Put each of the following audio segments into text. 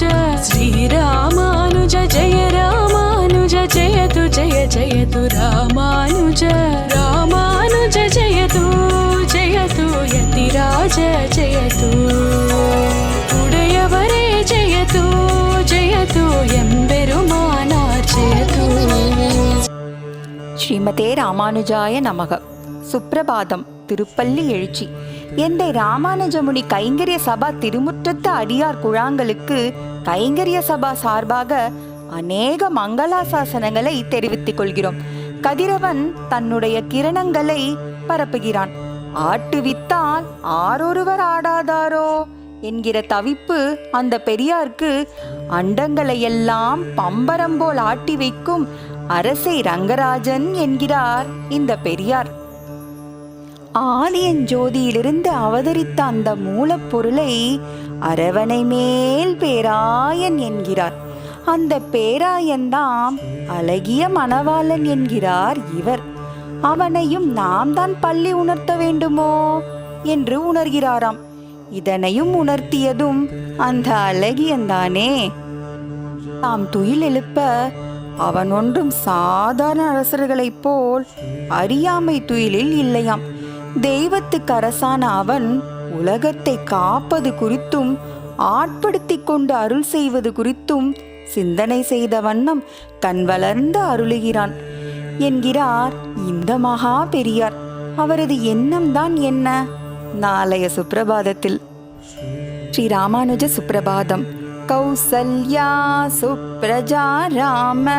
ராமானுஜ ஸ்ரீராமானுஜ ஜெய ராமானுஜ ஜெயது ஜெய ஜெயது ராமானுஜ ராமானுஜ ஜெயது ஜெயது யதிராஜ ஜெயது உடையவரே ஜெயது ஜெயது எம்பெருமானார் ஜெயது ஸ்ரீமதே ராமானுஜாய நமக சுப்பிரபாதம் திருப்பள்ளி எழுச்சி. எந்தை ராமானுஜமுனி கைங்கரிய சபா திருமுற்றத்து அடியார் குழாங்களுக்கு கைங்கரிய சபா சார்பாக அநேக மங்களாசாசனங்களை தெரிவித்துக் கொள்கிறோம். கதிரவன் தன்னுடைய கிரணங்களை பரப்புகிறான். ஆட்டுவித்தால் ஆரொருவர் ஆடாதாரோ? என்கிற தவிப்பு அந்த பெரியார்க்கு அண்டங்களையெல்லாம் பம்பரம் போல் ஆட்டி வைக்கும் அரசை ரங்கராஜன் என்கிறார் இந்த பெரியார். ஆதியஞ்சோதியிலிருந்து அவதரித்த அந்த மூலப்பொருளை அரவணை மேல் பேராயன் என்கிறார். அந்த பேராயன்தாம் அழகிய மணவாளன் என்கிறார் இவர். அவனையும் நாம் தான் பள்ளி உணர்த்த வேண்டுமோ? என்று உணர்கிறாராம். இதனையும் உணர்த்தியதும் அந்த அழகியந்தானே தாம் துயில் எழுப்ப அவன் ஒன்றும் சாதாரண அரசர்களைப் போல் அறியாமை துயிலில் இல்லையாம். தெய்வத்துக்கு அரசான அவன் உலகத்தை காப்பது குறித்தும் ஆட்படுத்திக் கொண்டு அருள் செய்வது குறித்தும் சிந்தனை செய்த வண்ணம் கண் வளர்ந்து அருளுகிறான். என்கிறார் இந்த மகா பெரியார் அவரது எண்ணம்தான் என்ன? நாளைய சுப்பிரபாதத்தில். ஸ்ரீ ராமானுஜ சுப்பிரபாதம். கௌசல்யா சுப்ரஜா ராம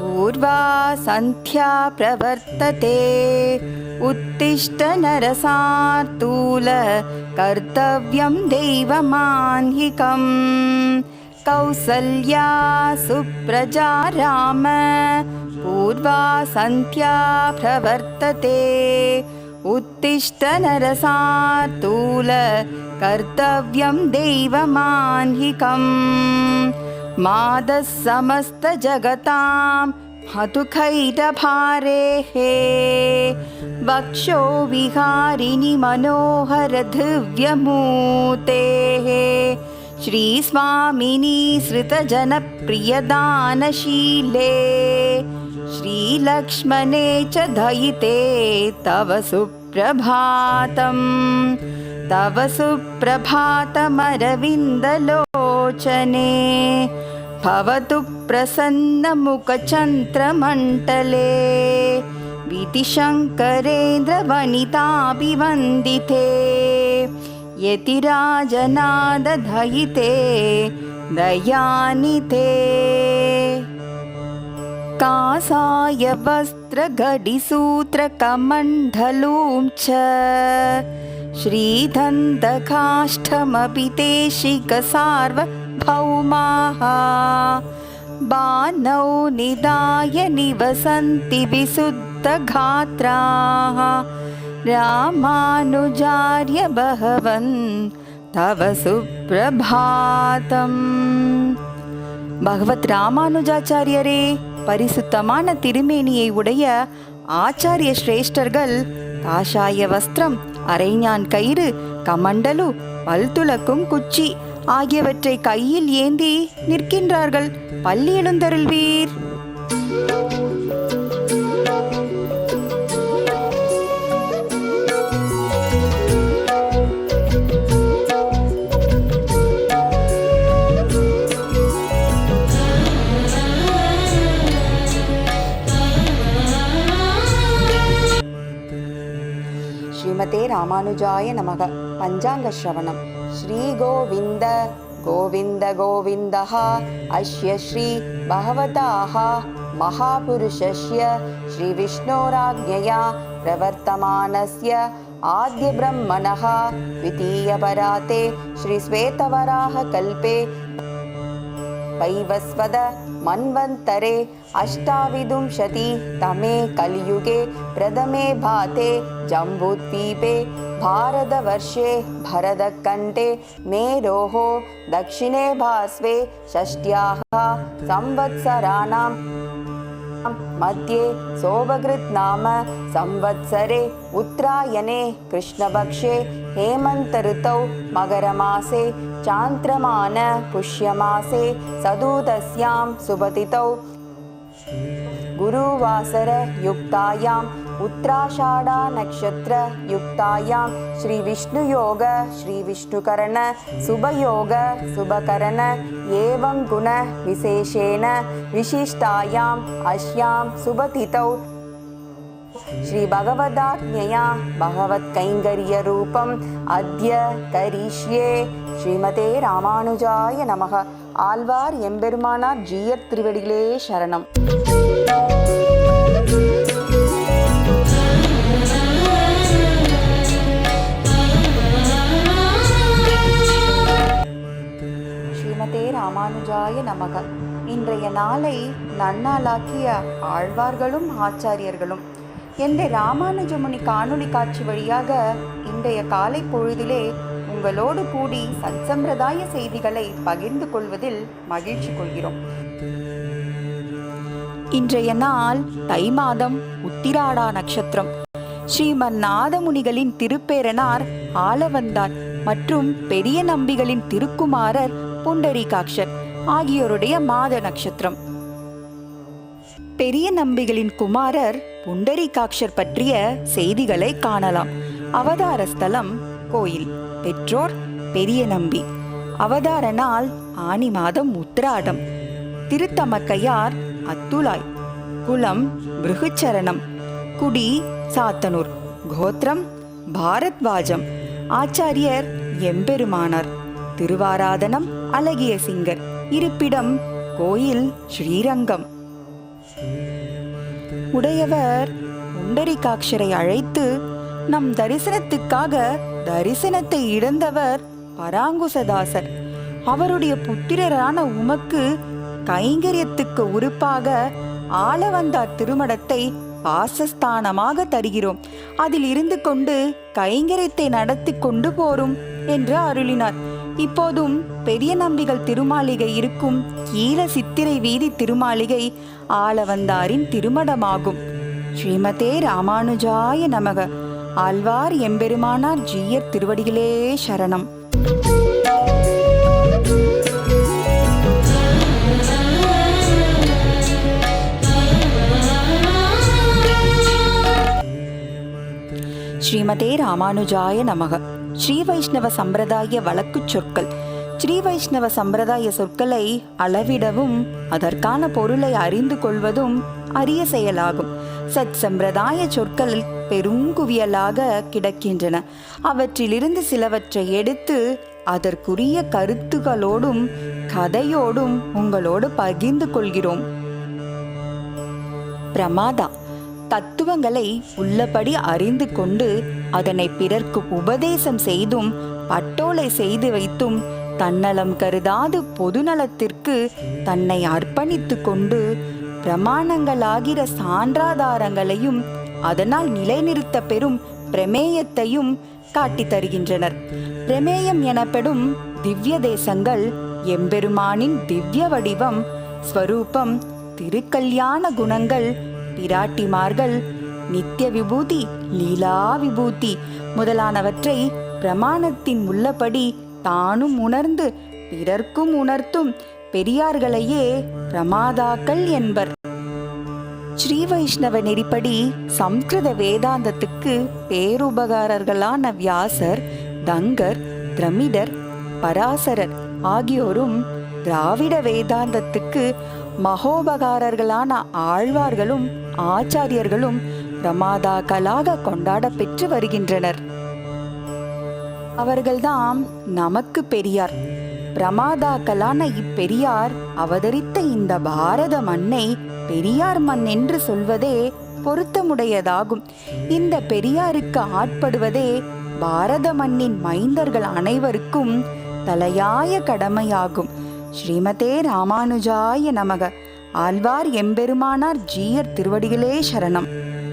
பூர்வா சந்தியா பிரவர்த்ததே. उत्तिष्ठ नरसार्तूल कर्तव्यं देवमान्हिकम्। कौसल्या सुप्रजा राम पूर्वा सन्ध्या प्रवर्तते। उत्तिष्ठ नरसार्तूल कर्तव्यं देवमान्हिकम्। मादः समस्तजगताम् हतुखैरभारेः वक्षो विहारिणि मनोहरधिव्यमूतेः श्रीस्वामिनी श्रितजनप्रियदानशीले श्रीलक्ष्मणे च दयिते तव सुप्रभातम् तव सुप्रभातमरविन्दलोचने भवतु प्रसन्नमुखचन्द्रमण्डले विधिशङ्करेन्द्रवनिताभिवन्दिते यतिराजनादधयिते दयानिते कासाय वस्त्रघटिसूत्रकमण्डलूं च श्रीदन्तकाष्ठमपि ते शिखसार्वभौमाः बाणौ निदाय निवसन्ति विशुद्धगात्राः रामानुजार्य बहवन् तव सुप्रभातम् பகவத் ராமானுஜாச்சாரியரே பரிசுத்தமான திருமேனியை உடைய ஆச்சாரிய சிரேஷ்டர்கள் காஷாய வஸ்திரம் அரைஞான் கயிறு கமண்டலு பல்துளக்கும் குச்சி ஆகியவற்றை கையில் ஏந்தி நிற்கின்றார்கள். பள்ளி எழுந்தருள்வீர். ஸ்ரீமதே ராமானுஜாய நமக. பஞ்சாங்க ஸ்ரவணம். श्रीगोविन्द गोविन्द गोविन्दः अस्य श्री भगवताः महापुरुषस्य श्रीविष्णोराज्ञया प्रवर्तमानस्य आद्यब्रह्मणः द्वितीयपराते श्रीश्वेतवराहकल्पे वैवस्वद मन्वन्तरे अष्टाविंशति तमे कलियुगे प्रथमे भाते जम्बूद्वीपे भारतवर्षे भरतकण्ठे मेरोः दक्षिणे भास्वे षष्ट्याः संवत्सराणां मध्ये सोभकृत् नाम संवत्सरे उत्तरायणे कृष्णपक्षे हेमन्तऋतौ मकरमासे चान्द्रमान पुष्यमासे सदूतस्यां सुपतितौ। गुरुवासरयुक्तायाम् उत्तराषाढानक्षत्रयुक्तायां श्रीविष्णुयोग श्रीविष्णुकरण शुभयोग शुभकरण एवं गुणविशेषेण विशिष्टायाम् अस्यां शुभतिथौ श्रीभगवदाज्ञया भगवत्कैङ्कर्यरूपम् अद्य करिष्ये ஸ்ரீமதே ராமானுஜாய நமக. ஆழ்வார் எம்பெருமானார் ஜீயர் திருவடிகளே சரணம். ஸ்ரீமதே ராமானுஜாய நமக. இன்றைய நாளை நன்னாளாக்கிய ஆழ்வார்களும் ஆச்சாரியர்களும் என்ற ராமானுஜமுனி காணொளி காட்சி வழியாக இன்றைய காலை பொழுதிலே உங்களோடு கூடி சத்சம்பிரதாய செய்திகளை பகிர்ந்து கொள்வதில் மகிழ்ச்சி கொள்கிறோம். இன்றைய நாள் தை மாதம் உத்திராடா நட்சத்திரம். ஸ்ரீமன் நாதமுனிகளின் திருப்பேரனார் ஆலவந்தார் மற்றும் பெரிய நம்பிகளின் திருக்குமாரர் புண்டரீகாட்சர் ஆகியோருடைய மாத நட்சத்திரம். பெரிய நம்பிகளின் குமாரர் புண்டரீகாட்சர் பற்றிய செய்திகளை காணலாம். அவதார ஸ்தலம் கோயில். பெற்றோர் பெரிய நம்பி. அவதார நாள் ஆனி மாதம் உத்திராடம். திருத்தமக்கையார் அத்துலாய் குலம் பிருகுச்சரணம் குடி சாத்தனூர். கோத்திரம் பாரத்வாஜம். ஆச்சாரியர் எம்பெருமானார். திருவாராதனம் அழகிய சிங்கர். இருப்பிடம் கோயில் ஸ்ரீரங்கம். உடையவர் புண்டரிகாட்சரை அழைத்து நம் தரிசனத்துக்காக தரிசனத்தை இழந்தவர் பராங்குசதாசர். அவருடைய புத்திரரான உமக்கு கைங்கரியத்துக்கு உறுப்பாக ஆளவந்தார் திருமடத்தை வாசஸ்தானமாக தருகிறோம். அதில் இருந்து கொண்டு கைங்கரியத்தை நடத்தி கொண்டு போரும் என்று அருளினார். இப்போதும் பெரிய நம்பிகள் திருமாளிகை இருக்கும் கீழ சித்திரை வீதி திருமாளிகை ஆளவந்தாரின் திருமடமாகும். ஸ்ரீமதே ராமானுஜாய நமக. ஆழ்வார் எம்பெருமானார் ஜீயர் திருவடிகளே சரணம். ஸ்ரீமதே ராமானுஜாய நமக. ஸ்ரீ வைஷ்ணவ சம்பிரதாய வழக்குச் சொற்கள். ஸ்ரீ வைஷ்ணவ சம்பிரதாய சொற்களை அளவிடவும் அதற்கான பொருளை அறிந்து கொள்வதும் அரிய செயலாகும். சத் சம்பிரதாய சொற்கள் பெருங்குவியலாக கிடக்கின்றன. அவற்றிலிருந்து சிலவற்றை எடுத்து அதற்குரிய கருத்துகளோடும் கதையோடும் உங்களோடு பகிர்ந்து கொள்கிறோம். பிரமாதா தத்துவங்களை உள்ளபடி அறிந்து கொண்டு அதனை பிறர்க்கு உபதேசம் செய்தும் பட்டோலை செய்து வைத்தும் தன்னலம் கருதாது பொதுநலத்திற்கு தன்னை அர்ப்பணித்து கொண்டு பிரமாணங்களாகிற சான்றாதாரங்களையும் அதனால் நிலைநிறுத்த பெறும் பிரமேயத்தையும் காட்டித் தருகின்றனர். பிரமேயம் எனப்படும் திவ்ய தேசங்கள் எம்பெருமானின் திவ்ய வடிவம் ஸ்வரூபம் திருக்கல்யாண குணங்கள் பிராட்டிமார்கள் நித்திய விபூதி லீலா விபூதி முதலானவற்றை பிரமாணத்தின் உள்ளபடி தானும் உணர்ந்து பிறர்க்கும் உணர்த்தும் பெரியார்களையே பிரமாதாக்கள் என்பர். ஸ்ரீ வைஷ்ணவ நெறிப்படி சம்ஸ்கிருத வேதாந்தத்துக்கு பேருபகாரர்களான வியாசர் தங்கர் திரமிடர் பராசரர் ஆகியோரும் திராவிட வேதாந்தத்துக்கு மகோபகாரர்களான ஆழ்வார்களும் ஆச்சாரியர்களும் பிரமாதாக்களாக கொண்டாட பெற்று வருகின்றனர். அவர்கள்தான் நமக்கு பெரியார். பிரமாதாக்களான இப்பெரியார் அவதரித்த இந்த பாரத மண்ணை பெரியார் மண் என்று சொல்வதே பொருத்தமுடையதாகும். இந்த பெரியாருக்கு ஆட்படுவதே பாரத மண்ணின் மைந்தர்கள் அனைவருக்கும் தலையாய கடமையாகும். ஸ்ரீமதே ராமானுஜாய நமக. ஆழ்வார் எம்பெருமானார் ஜீயர் திருவடிகளே சரணம்.